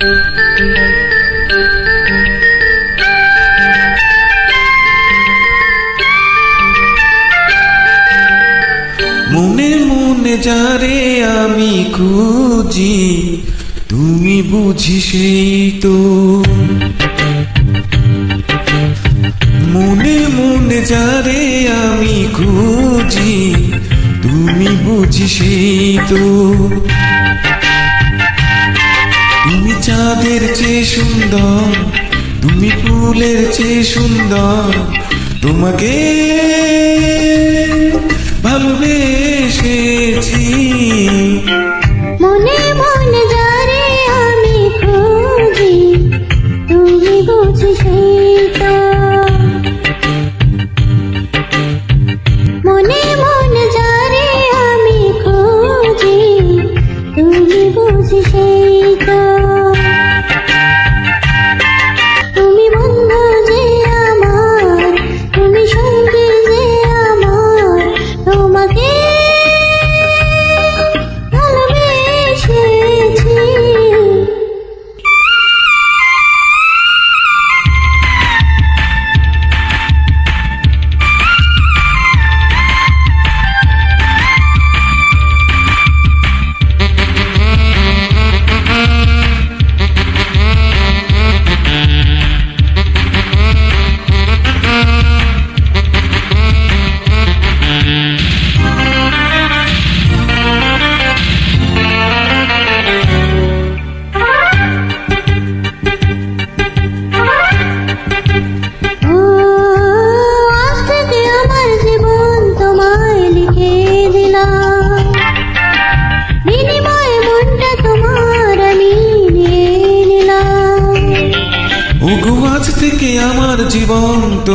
মনে মনে যারে আমি খুঁজি, তুমি বুঝি সেই তো মনে মনে যারে আমি খুঁজি, তুমি বুঝি সেই তো চাঁদের চেয়ে সুন্দর, তুমি ফুলের চেয়ে সুন্দর। তোমাকে ভালোবেসেছি। মনে মনে যারে আমি খুঁজি, তুমি বুঝি সেই তো মনে মনে যারে আমি খুঁজি, তুমি বুঝি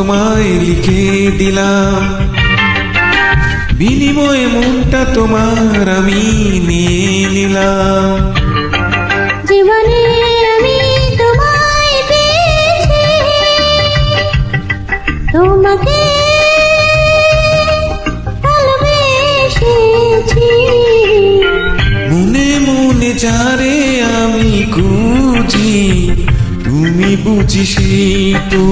তোমায় লিখে দিলাম। বিনিময়ে মনটা তোমার আমি নিয়ে নিলাম। জীবনে আমি তোমায় পেয়েছি। তোমাকে মনে মনে যারে আমি খুঁজি তুমি বুঝি সেই তো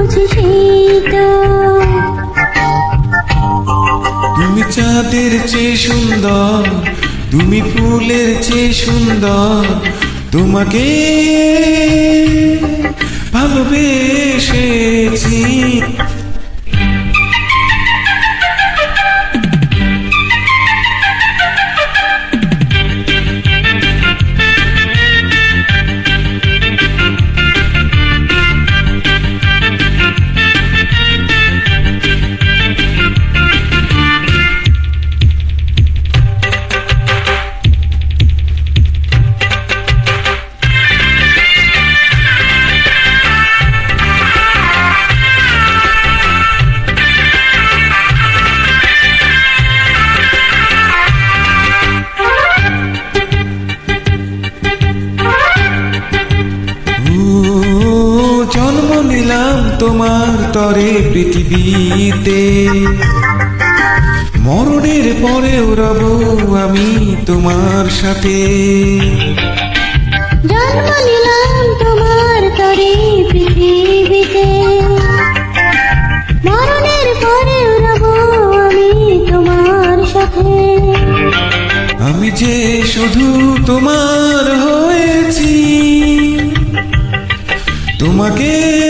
বুঝি তুমি চাঁদের চেয়ে সুন্দর তুমি ফুলের চেয়ে সুন্দর তোমাকে ভালোবেসেছি। তরে পৃথিবীতে। মরণের পরেও রব আমি তোমার সাথে। জন্ম নিলাম তোমার তরে পৃথিবীতে। মরণের পরে রব আমি তোমার সাথে। আমি যে শুধু তোমার হয়েছি তোমাকে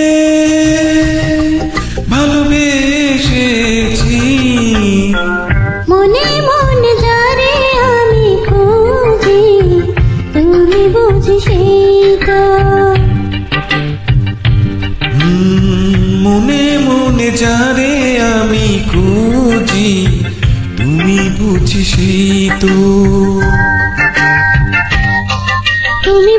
যারে আমি খুঁজি তুমি বুঝি সেই তো। তুমি